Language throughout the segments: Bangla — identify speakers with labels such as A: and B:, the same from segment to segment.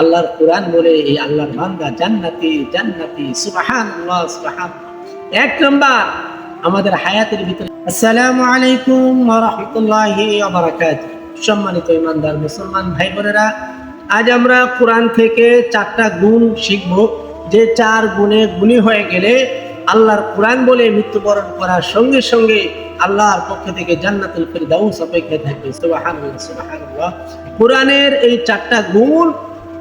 A: আল্লাহর কোরআন বলে এই আল্লাহর বান্দা, জান্নাতি জান্নাতি সুবাহান সুবাহান এক নম্বর, আমাদের হায়াতের ভিতরে। আসসালামু আলাইকুম রাহমাতুল্লাহি সম্মানিত ইমানদার মুসলমান ভাই বোনেরা আজ আমরা কোরআন থেকে চারটা গুণ শিখব। যে চার গুণে গুণী হয়ে গেলে আল্লাহর কোরআন বলে মৃত্যুবরণ করার সঙ্গে সঙ্গে আল্লাহর পক্ষ থেকে জান্নাতুল ফেরদাউস অপেক্ষায় থাকবে। সুবহানাল্লাহ সুবহানাল্লাহ। কোরআনের এই চারটা গুণ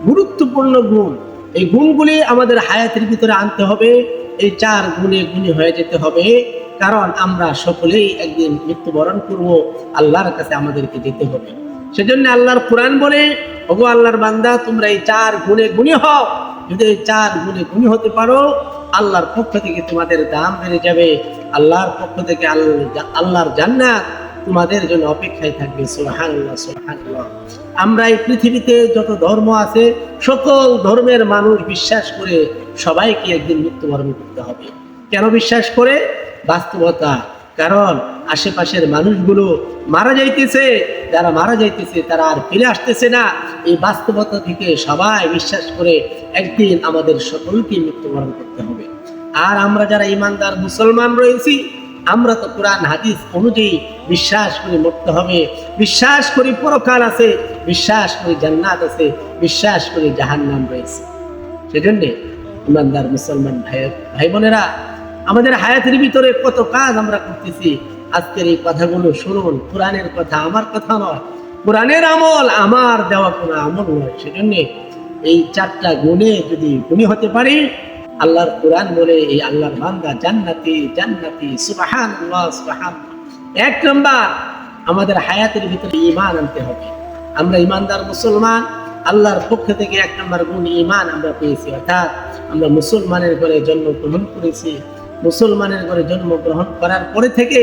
A: গুরুত্বপূর্ণ গুণ। এই গুণগুলি আমাদের হায়াতের ভিতরে আনতে হবে। এই চার গুণে গুণী হয়ে যেতে হবে। কারণ আমরা সকলেই একদিন মৃত্যুবরণ করব, আল্লাহর কাছে আমাদেরকে যেতে হবে। সেজন্য আল্লাহর কোরআন বলে, ওগো আল্লাহর বান্দা, তোমরা এই চার গুণে গুণী হও। যদি এই চার গুণে গুণী হতে পারো, আল্লাহর পক্ষ থেকে তোমাদের দাম বেড়ে যাবে। আল্লাহর পক্ষ থেকে আল্লাহ আল্লাহর জান্নাত তোমাদের জন্য অপেক্ষায় থাকবে, সুবহানাল্লাহ সুবহানাল্লাহ। আমরা এই পৃথিবীতে যত ধর্ম আছে, সকল ধর্মের মানুষ বিশ্বাস করে সবাইকে একদিন মৃত্যুবরণ করতে হবে। কেন বিশ্বাস করে? বাস্তবতা। কারণ আশেপাশের মানুষগুলো মারা যাইতেছে, যারা মারা যাইতেছে, তারা আর ফিরে আসতেছে না। এই বাস্তবতা থেকে সবাই বিশ্বাস করে একদিন আমাদের সকলকে মৃত্যুবরণ করতে হবে। আর আমরা যারা ইমানদার মুসলমান রয়েছি আমরা তো কোরআন, হাদিস অনুযায়ী বিশ্বাস করি, মরতে হবে। বিশ্বাস করি পরকাল আছে, বিশ্বাস করি জান্নাত আছে, বিশ্বাস করি জাহান্নাম রয়েছে। সেজন্যে ইমানদার মুসলমান ভাই ভাই বোনেরা আমাদের হায়াতের ভিতরে কত কাজ আমরা করতেছি। আজকের এই কথাগুলো শুনুন, কোরআনের কথা আমার কথা নয়। কোরআনের আমল আমার দেওয়া কোনো আমল নয়। সেজন্যে এই চারটা গুণে যদি গুণী হতে পারি আল্লাহর কোরআন বলে, এই আল্লাহর বান্দা জান্নাতি জান্নাতি সুবাহান সুবাহান এক নম্বর, আমাদের হায়াতের ভিতরে ইমান আনতে হবে। আমরা ইমানদার মুসলমান, আল্লাহর পক্ষ থেকে এক নম্বর গুণ ইমান আমরা পেয়েছি। অর্থাৎ আমরা মুসলমানের ঘরে জন্মগ্রহণ করেছি। মুসলমানের ঘরে জন্মগ্রহণ করার পরে থেকে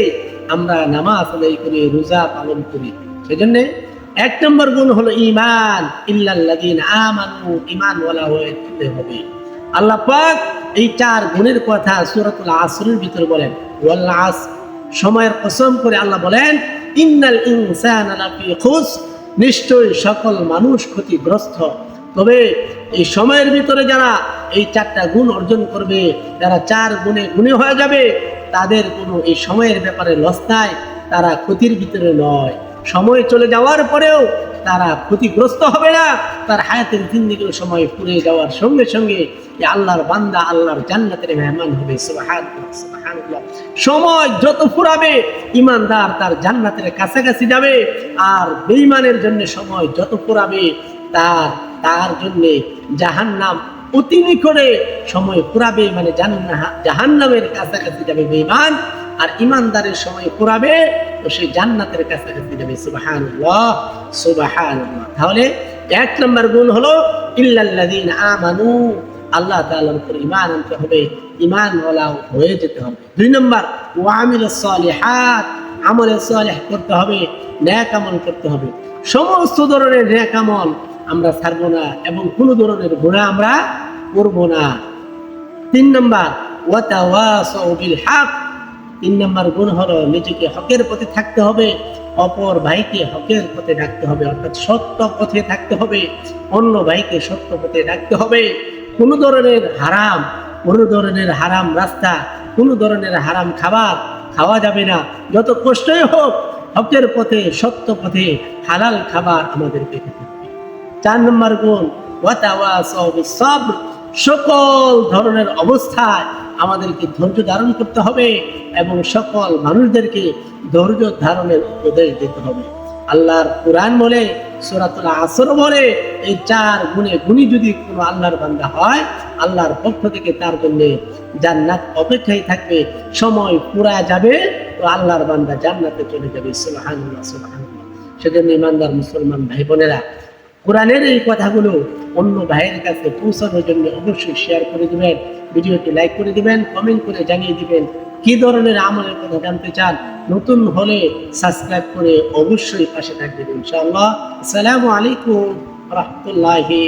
A: আমরা নামাজ আদায় করি, রোজা পালন করি। সেজন্য এক নম্বর গুণ হলো ইমান ইল্লাল্লাযিন আমানু ইমানওয়ালা হয়ে যেতে হবে। আল্লাহ পাক এই চার গুণের কথা সূরাতুল আসরের ভিতরে বলেন। আস, সময়ের কসম করে আল্লাহ বলেন, ইন্নাল ইনসানা খুস নিশ্চয়ই সকল মানুষ ক্ষতিগ্রস্ত। তবে এই সময়ের ভিতরে যারা এই চারটা গুণ অর্জন করবে, যারা চার গুণে গুণে হয়ে যাবে, তাদের কোনো এই সময়ের ব্যাপারে লস নাই তারা ক্ষতির ভিতরে নয়। সময় চলে যাওয়ার পরেও তারা ক্ষতিগ্রস্ত হবে না। তার হায়াতের জিন্দিগির সময় পুড়ে যাওয়ার সঙ্গে সঙ্গে আল্লাহর বান্দা আল্লাহর জান্নাতের মেহমান হবে। সময় যত ফুরাবে ইমানদার তার জান্নাতের কাছাকাছি যাবে। আর বেঈমানের জন্য সময় যত ফুরাবে, তার তার জন্য জাহান্নাম অতি নিকটে সময় পুরাবে মানে জাহান্নামের কাছাকাছি যাবে বেঈমান। আর ইমানদারের সময় পুরাবে তো সে জান্নাতের কাছাকাছি যাবে সুবহানাল্লাহ সুবহানাল্লাহ। তাহলে এক নম্বর গুণ হলো, ইল্লাল্লাযীন আমানু, আল্লাহ তাআলার উপর ঈমান আনতে হবে, ঈমানওয়ালা হয়ে যেতে হবে। দুই নম্বর ওয়ামিল সালিহাত আমলে সালেহ করতে হবে ন্যাক আমল করতে হবে। সমস্ত ধরনের ন্যাক আমল আমরা ছাড়বো না এবং কোনো ধরনের গুণা আমরা করব না। তিন নম্বর ওয়াতাওয়াসাউ বিল হক তিন নম্বর গুণ হলো নিজেকে হকের পথে থাকতে হবে, অপর ভাইকে হকের পথে ডাকতে হবে, অর্থাৎ সত্য পথে থাকতে হবে, অন্য ভাইকে সত্য পথে ডাকতে হবে। কোনো ধরনের হারাম, কোনো ধরনের হারাম রাস্তা, কোনো ধরনের হারাম খাবার খাওয়া যাবে না। যত কষ্টই হোক, হকের পথে, সত্য পথে হালাল খাবার আমাদেরকে খেতে হবে। চার নম্বর গুণ ওয়াতাওয়াসাউ বিসসবর সকল ধরনের অবস্থায় আমাদেরকে ধৈর্য ধারণ করতে হবে এবং সকল মানুষদেরকে ধৈর্য ধারণের উপদেশ দিতে হবে। আল্লাহর কোরআন বলে, সুরাতুল আসর বলে, এই চার গুণে গুণী যদি কোনো আল্লাহর বান্দা হয়, আল্লাহর পক্ষ থেকে তার জন্য জান্নাত অপেক্ষায় থাকবে, সময় পুরা যাবে, তো আল্লাহর বান্দা জান্নাতে চলে যাবে। সুবহানাল্লাহ সেজন্য ইমানদার মুসলমান ভাই বোনেরা কোরআনের এই কথাগুলো অন্য ভাইয়ের কাছে পৌঁছানোর জন্য অবশ্যই শেয়ার করে দিবেন। ভিডিওটি লাইক করে দিবেন কমেন্ট করে জানিয়ে দিবেন কি ধরনের আমলের কথা জানতে চান। নতুন হলে সাবস্ক্রাইব করে অবশ্যই পাশে থাকবেন ইনশাআল্লাহ। আসসালামু আলাইকুম রহমতুল্লাহি